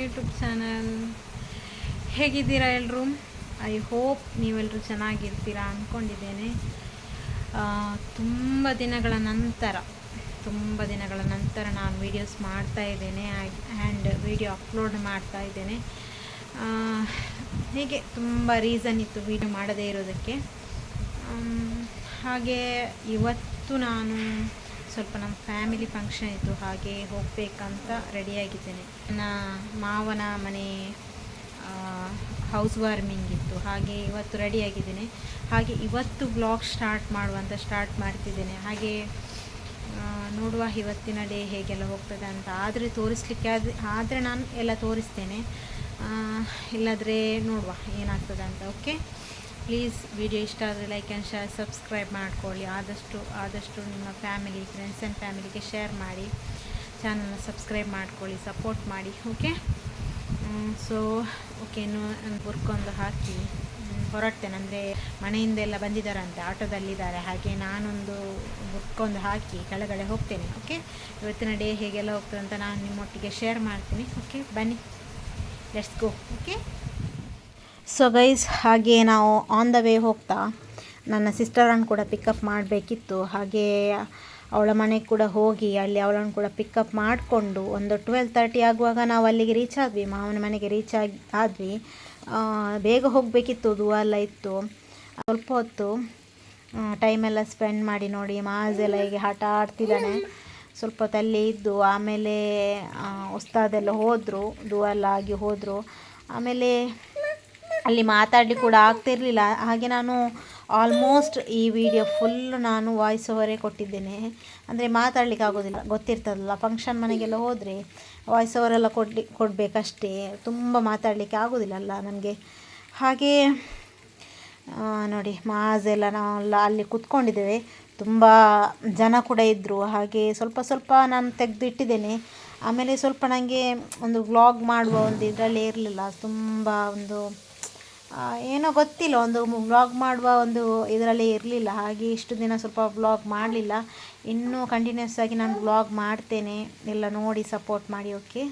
YouTube channel ಹೇಗಿದ್ದೀರಾ ಎಲ್ಲರೂ I hope ನೀವೆಲ್ಲರೂ ಚೆನ್ನಾಗಿರ್ತೀರಾ ಅಂದ್ಕೊಂಡಿದ್ದೇನೆ ತುಂಬ ದಿನಗಳ ನಂತರ, ತುಂಬ ದಿನಗಳ ನಂತರ ನಾನು ವೀಡಿಯೋಸ್ ಮಾಡ್ತಾ ಇದ್ದೇನೆ ಆ್ಯಂಡ್ ವೀಡಿಯೋ ಅಪ್ಲೋಡ್ ಮಾಡ್ತಾ ಇದ್ದೇನೆ. ಹೀಗೆ ತುಂಬ ರೀಸನ್ ಇತ್ತು ವೀಡಿಯೋ ಮಾಡದೇ ಇರೋದಕ್ಕೆ. ಹಾಗೆ ಇವತ್ತು ನಾನು ಸ್ವಲ್ಪ ನಮ್ಮ ಫ್ಯಾಮಿಲಿ ಫಂಕ್ಷನ್ ಇತ್ತು, ಹಾಗೆ ಹೋಗಬೇಕಂತ ರೆಡಿಯಾಗಿದ್ದೇನೆ. ನನ್ನ ಮಾವನ ಮನೆ ಹೌಸ್ ವಾರ್ಮಿಂಗ್ ಇತ್ತು, ಹಾಗೆ ಇವತ್ತು ರೆಡಿಯಾಗಿದ್ದೇನೆ. ಹಾಗೆ ಇವತ್ತು ಬ್ಲಾಗ್ ಸ್ಟಾರ್ಟ್ ಮಾಡುವಂತ ಸ್ಟಾರ್ಟ್ ಮಾಡ್ತಿದ್ದೇನೆ. ಹಾಗೆ ನೋಡುವ ಇವತ್ತಿನ ಡೇ ಹೇಗೆಲ್ಲ ಹೋಗ್ತದೆ ಅಂತ. ಆದರೆ ತೋರಿಸ್ಲಿಕ್ಕೆ ಆದ, ಆದರೆ ನಾನು ಎಲ್ಲ ತೋರಿಸ್ತೇನೆ. ಇಲ್ಲದ್ರೆ ನೋಡುವ ಏನಾಗ್ತದೆ ಅಂತ ಓಕೆ ಪ್ಲೀಸ್ ವಿಡಿಯೋ ಇಷ್ಟ ಆದರೆ ಲೈಕ್ ಆ್ಯಂಡ್ ಶೇರ್ ಸಬ್ಸ್ಕ್ರೈಬ್ ಮಾಡ್ಕೊಳ್ಳಿ. ಆದಷ್ಟು ಆದಷ್ಟು ನಿಮ್ಮ ಫ್ಯಾಮಿಲಿ ಫ್ರೆಂಡ್ಸ್ ಆ್ಯಂಡ್ ಫ್ಯಾಮಿಲಿಗೆ ಶೇರ್ ಮಾಡಿ. ಚಾನಲ್ನ ಸಬ್ಸ್ಕ್ರೈಬ್ ಮಾಡ್ಕೊಳ್ಳಿ ಸಪೋರ್ಟ್ ಮಾಡಿ ಓಕೆ ಸೊ ಓಕೆ ಇನ್ನು ಬುರ್ಕೊಂದು ಹಾಕಿ. ಹೊರಡ್ತೇನೆ ಅಂದರೆ ಮನೆಯಿಂದೆಲ್ಲ ಬಂದಿದ್ದಾರಂತೆ, ಆಟೋದಲ್ಲಿದ್ದಾರೆ. ಹಾಗೆ ನಾನೊಂದು ಬುರ್ಕೊಂದು ಹಾಕಿ ಕೆಳಗಡೆ ಹೋಗ್ತೇನೆ ಓಕೆ ಇವತ್ತಿನ ಡೇ ಹೇಗೆಲ್ಲ ಹೋಗ್ತದೆ ಅಂತ ನಾನು ನಿಮ್ಮೊಟ್ಟಿಗೆ ಶೇರ್ ಮಾಡ್ತೀನಿ ಓಕೆ ಬನ್ನಿ let's go okay so guys ಹಾಗೆ ನಾವು ಆನ್ ದ ವೇ ಹೋಗ್ತಾ, ನನ್ನ ಸಿಸ್ಟರನ್ನು ಕೂಡ ಪಿಕಪ್ ಮಾಡಬೇಕಿತ್ತು. ಹಾಗೆ ಅವಳ ಮನೆಗೆ ಕೂಡ ಹೋಗಿ, ಅಲ್ಲಿ ಅವಳನ್ನು ಕೂಡ ಪಿಕಪ್ ಮಾಡಿಕೊಂಡು ಒಂದು ಟ್ವೆಲ್ ತರ್ಟಿ ಆಗುವಾಗ ನಾವು ಅಲ್ಲಿಗೆ ರೀಚ್ ಆದ್ವಿ. ಮಾವನ ಮನೆಗೆ ರೀಚ್ ಆಗಿ, ಆದ್ವಿ. ಬೇಗ ಹೋಗಬೇಕಿತ್ತು ದೂರ ಎಲ್ಲ ಇತ್ತು. ಸ್ವಲ್ಪ ಹೊತ್ತು ಟೈಮೆಲ್ಲ ಸ್ಪೆಂಡ್ ಮಾಡಿ ನೋಡಿ ಮಾಸ್ ಎಲ್ಲ ಹೀಗೆ ಆಟ ಆಡ್ತಿದ್ದಾನೆ. ಸ್ವಲ್ಪ ಹೊತ್ತು ಇದ್ದು, ಆಮೇಲೆ ಉಸ್ತಾದೆಲ್ಲ ಹೋದರು ದುವೆಲ್ಲ ಆಗಿ ಹೋದರು. ಆಮೇಲೆ ಅಲ್ಲಿ ಮಾತಾಡಲಿ ಕೂಡ ಆಗ್ತಿರಲಿಲ್ಲ. ಹಾಗೆ ನಾನು ಆಲ್ಮೋಸ್ಟ್ ಈ ವಿಡಿಯೋ ಫುಲ್ ನಾನು ವಾಯ್ಸ್ ಓವರೇ ಕೊಟ್ಟಿದ್ದೇನೆ. ಅಂದರೆ ಮಾತಾಡಲಿಕ್ಕೆ ಆಗೋದಿಲ್ಲ. ಗೊತ್ತಿರ್ತದಲ್ಲ. ಫಂಕ್ಷನ್ ಮನೆಗೆಲ್ಲ ಹೋದರೆ ವಾಯ್ಸ್ ಓವರೆಲ್ಲ ಕೊಡ್ಲಿ, ಕೊಡಬೇಕಷ್ಟೇ. ತುಂಬ ಮಾತಾಡಲಿಕ್ಕೆ ಆಗೋದಿಲ್ಲಲ್ಲ ನನಗೆ. ಹಾಗೆ ನೋಡಿ ಮಾಝೆಲ್ಲ ನಾವೆಲ್ಲ ಅಲ್ಲಿ ಕೂತ್ಕೊಂಡಿದ್ದೇವೆ. ತುಂಬ ಜನ ಕೂಡ ಇದ್ದರು ಹಾಗೆ ಸ್ವಲ್ಪ ಸ್ವಲ್ಪ ನಾನು ತೆಗೆದು ಇಟ್ಟಿದ್ದೇನೆ ಆಮೇಲೆ ಸ್ವಲ್ಪ ನನಗೆ ಒಂದು ವ್ಲಾಗ್ ಮಾಡುವ ಒಂದು ಇದರಲ್ಲಿ ಇರಲಿಲ್ಲ. ತುಂಬ ಒಂದು ಏನೋ ಗೊತ್ತಿಲ್ಲ, ಒಂದು ವ್ಲಾಗ್ ಮಾಡುವ ಒಂದು ಇದರಲ್ಲಿ ಇರಲಿಲ್ಲ, ಹಾಗೆ ಇಷ್ಟು ದಿನ ಸ್ವಲ್ಪ ವ್ಲಾಗ್ ಮಾಡಲಿಲ್ಲ. ಇನ್ನೂ ಕಂಟಿನ್ಯೂಸ್ ಆಗಿ ನಾನು ವ್ಲಾಗ್ ಮಾಡ್ತೇನೆ, ಎಲ್ಲ ನೋಡಿ ಸಪೋರ್ಟ್ ಮಾಡಿ ಓಕೆ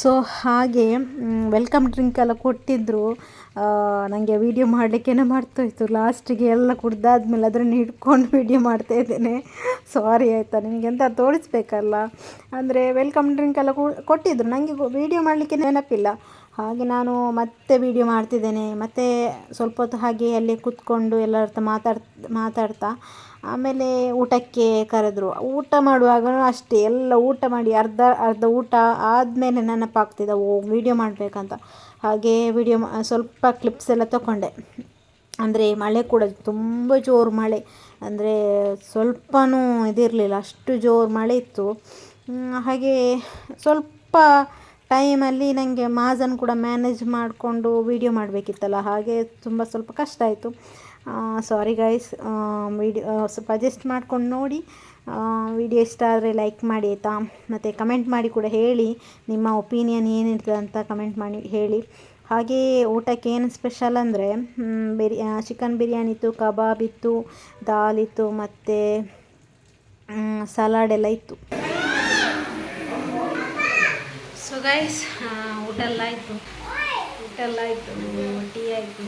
ಸೊ ಹಾಗೆ ವೆಲ್ಕಮ್ ಡ್ರಿಂಕ್ ಎಲ್ಲ ಕೊಟ್ಟಿದ್ದರು ನನಗೆ ವೀಡಿಯೋ ಮಾಡಲಿಕ್ಕೇನೆ ಮರ್ತೋಯ್ತು ಲಾಸ್ಟಿಗೆ ಎಲ್ಲ ಕುಡ್ದಾದ್ಮೇಲೆ ಅದನ್ನು ಹಿಡ್ಕೊಂಡು ವೀಡಿಯೋ ಮಾಡ್ತಾ ಇದ್ದೇನೆ. ಸಾರಿ ಆಯಿತಾ, ನಿಮಗೆ ಅಂತ ತೋರಿಸ್ಬೇಕಲ್ಲ? ಅಂದರೆ ವೆಲ್ಕಮ್ ಡ್ರಿಂಕ್ ಎಲ್ಲ ಕೊಟ್ಟಿದ್ದರು ನನಗೆ ವೀಡಿಯೋ ಮಾಡಲಿಕ್ಕೆ ನೆನಪಿಲ್ಲ. ಹಾಗೆ ನಾನು ಮತ್ತೆ ವೀಡಿಯೋ ಮಾಡ್ತಿದ್ದೇನೆ. ಮತ್ತು ಸ್ವಲ್ಪ ಹೊತ್ತು ಹಾಗೆ ಅಲ್ಲಿ ಕೂತ್ಕೊಂಡು ಎಲ್ಲರ ಹತ್ರ ಮಾತಾಡ್, ಮಾತಾಡ್ತಾ, ಆಮೇಲೆ ಊಟಕ್ಕೆ ಕರೆದ್ರು. ಊಟ ಮಾಡುವಾಗ ಅಷ್ಟೇ, ಎಲ್ಲ ಊಟ ಮಾಡಿ ಅರ್ಧ ಅರ್ಧ ಊಟ ಆದಮೇಲೆ ನೆನಪಾಗ್ತಿದೆ, ಓ ವೀಡಿಯೋ ಮಾಡಬೇಕಂತ. ಹಾಗೆ ವೀಡಿಯೋ ಸ್ವಲ್ಪ ಕ್ಲಿಪ್ಸ್ ಎಲ್ಲ ತಗೊಂಡೆ ಅಂದರೆ ಮಳೆ ಕೂಡ ತುಂಬ ಜೋರು ಮಳೆ. ಅಂದರೆ ಸ್ವಲ್ಪನೂ ಇದಿರಲಿಲ್ಲ, ಅಷ್ಟು ಜೋರು ಮಳೆ ಇತ್ತು. ಹಾಗೆ ಸ್ವಲ್ಪ ಟೈಮಲ್ಲಿ ನನಗೆ ಮಾಜನ್ ಕೂಡ ಮ್ಯಾನೇಜ್ ಮಾಡಿಕೊಂಡು ವೀಡಿಯೋ ಮಾಡಬೇಕಿತ್ತಲ್ಲ, ಹಾಗೆ ತುಂಬ ಸ್ವಲ್ಪ ಕಷ್ಟ ಆಯಿತು. ಸಾರಿ ಗೈಸ್ ವಿಡಿಯೋ ಸ್ವಲ್ಪ ಅಡ್ಜಸ್ಟ್ ಮಾಡ್ಕೊಂಡು ನೋಡಿ. ವಿಡಿಯೋ ಇಷ್ಟ ಆದರೆ ಲೈಕ್ ಮಾಡಿ ಆಯಿತಾ? ಮತ್ತು ಕಮೆಂಟ್ ಮಾಡಿ ಕೂಡ ಹೇಳಿ. ನಿಮ್ಮ ಒಪಿನಿಯನ್ ಏನಿರ್ತದೆ ಅಂತ ಕಮೆಂಟ್ ಮಾಡಿ, ಹೇಳಿ. ಹಾಗೆ ಊಟಕ್ಕೆ ಏನು ಸ್ಪೆಷಲ್ ಅಂದರೆ ಬಿರಿಯಾ ಚಿಕನ್ ಬಿರಿಯಾನಿ ಇತ್ತು, ಕಬಾಬ್ ಇತ್ತು, ದಾಲ್ ಇತ್ತು, ಮತ್ತು ಸಲಾಡ್ ಎಲ್ಲ ಇತ್ತು ಸೊ ಗೈಸ್ ಊಟ ಎಲ್ಲ ಆಯಿತು. ಊಟ ಎಲ್ಲ ಆಯಿತು. ಟೀ ಆಯಿತು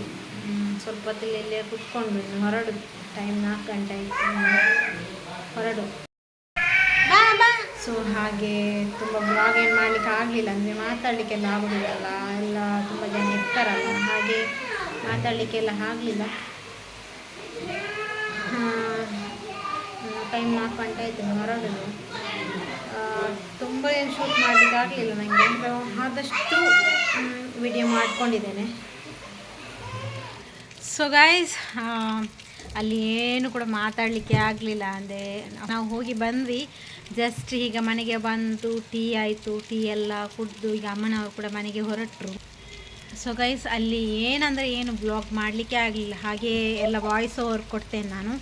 ಸ್ವಲ್ಪ ಹೊತ್ತಲ್ಲಿ ಇಲ್ಲೇ ಕುತ್ಕೊಂಡು ಹೊರಡು. ಟೈಮ್ ನಾಲ್ಕು ಗಂಟೆ ಆಯಿತು. ಹೊರಡು. ಸೊ ಹಾಗೆ ತುಂಬ ಬ್ಲಾಗ್ ಏನು ಮಾಡಲಿಕ್ಕೆ ಆಗಲಿಲ್ಲ. ಅಂದರೆ ಮಾತಾಡಲಿಕ್ಕೆಲ್ಲ ಆಗೋದಿಲ್ಲಲ್ಲ. ಎಲ್ಲ ತುಂಬ ಜನ ಇರ್ತಾರಲ್ಲ. ಹಾಗೆ ಮಾತಾಡಲಿಕ್ಕೆಲ್ಲ ಆಗಲಿಲ್ಲ. ಟೈಮ್ ನಾಲ್ಕು ಗಂಟೆ ಆಯಿತು. ಹೊರಡುದು. ತುಂಬ ಏನು ಶೂಟ್ ಮಾಡಲಿಕ್ಕಾಗಲಿಲ್ಲ ನನಗೆ ಅಂದರೆ ಆದಷ್ಟು ವಿಡಿಯೋ ಮಾಡ್ಕೊಂಡಿದ್ದೇನೆ. ಸೊ ಗೈಸ್ ಅಲ್ಲಿ ಏನು ಕೂಡ ಮಾತಾಡಲಿಕ್ಕೆ ಆಗಲಿಲ್ಲ. ಅಂದರೆ ನಾವು ಹೋಗಿ ಬಂದ್ವಿ. ಜಸ್ಟ್ ಈಗ ಮನೆಗೆ ಬಂದು ಟೀ ಆಯಿತು. ಟೀ ಎಲ್ಲ ಕುಡಿದು ಈಗ ಅಮ್ಮನವರು ಕೂಡ ಮನೆಗೆ ಹೊರಟರು. ಸೊ ಗೈಸ್ ಅಲ್ಲಿ ಏನಂದರೆ ಏನು ಬ್ಲಾಗ್ ಮಾಡಲಿಕ್ಕೆ ಆಗಲಿಲ್ಲ. ಹಾಗೆ ಎಲ್ಲ ವಾಯ್ಸ್ ಓವರ್ ಕೊಡ್ತೇನೆ ನಾನು.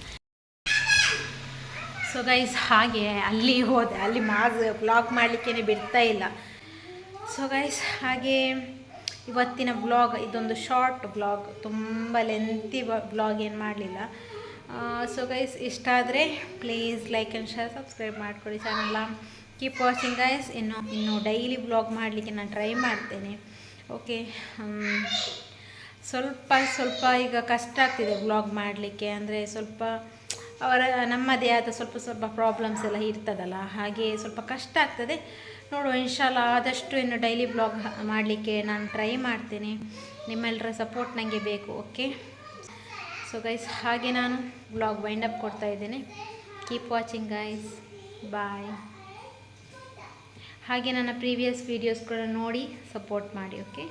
ಸೊ ಗೈಸ್ ಹಾಗೆ ಅಲ್ಲಿ ಹೋದೆ. ಅಲ್ಲಿ ಮಾಸ್ ಬ್ಲಾಗ್ ಮಾಡಲಿಕ್ಕೇ ಬಿಡ್ತಾ ಇಲ್ಲ. ಸೊ ಗೈಸ್ ಹಾಗೆ ಇವತ್ತಿನ ಬ್ಲಾಗ್ ಇದೊಂದು ಶಾರ್ಟ್ ಬ್ಲಾಗ್ ತುಂಬ ಲೆಂತಿ ಬ್ಲಾಗ್ ಏನು ಮಾಡಲಿಲ್ಲ. ಸೊ ಗೈಸ್ ಇಷ್ಟ ಆದರೆ please like and share subscribe ಮಾಡಿಕೊಡಿ ಚಾನಲ್ಲ ಕೀಪ್ ವಾಚಿಂಗ್ ಗೈಸ್ ಇನ್ನು ಇನ್ನು ಡೈಲಿ ಬ್ಲಾಗ್ ಮಾಡಲಿಕ್ಕೆ ನಾನು ಟ್ರೈ ಮಾಡ್ತೇನೆ. ಓಕೆ ಸ್ವಲ್ಪ ಸ್ವಲ್ಪ ಈಗ ಕಷ್ಟ ಆಗ್ತಿದೆ ಬ್ಲಾಗ್ ಮಾಡಲಿಕ್ಕೆ. ಅಂದರೆ ಸ್ವಲ್ಪ ಅವರ ನಮ್ಮದೇ ಆದ ಸ್ವಲ್ಪ ಸ್ವಲ್ಪ ಪ್ರಾಬ್ಲಮ್ಸ್ ಎಲ್ಲ ಇರ್ತದಲ್ಲ, ಹಾಗೆ ಸ್ವಲ್ಪ ಕಷ್ಟ ಆಗ್ತದೆ. ನೋಡುವ ಇನ್ಶಾಲ್ಲ ಆದಷ್ಟು ಇನ್ನು ಡೈಲಿ ಬ್ಲಾಗ್ ಮಾಡಲಿಕ್ಕೆ ನಾನು ಟ್ರೈ ಮಾಡ್ತೇನೆ. ನಿಮ್ಮೆಲ್ಲರ ಸಪೋರ್ಟ್ ನನಗೆ ಬೇಕು ಓಕೆ ಸೊ ಗೈಸ್ ಹಾಗೆ ನಾನು ಬ್ಲಾಗ್ ವೈಂಡ್ ಅಪ್ ಕೊಡ್ತಾ ಇದ್ದೇನೆ. ಕೀಪ್ ವಾಚಿಂಗ್ ಗೈಸ್ ಬಾಯ್ ಹಾಗೆ ನನ್ನ ಪ್ರೀವಿಯಸ್ ವೀಡಿಯೋಸ್ ಕೂಡ ನೋಡಿ ಸಪೋರ್ಟ್ ಮಾಡಿ ಓಕೆ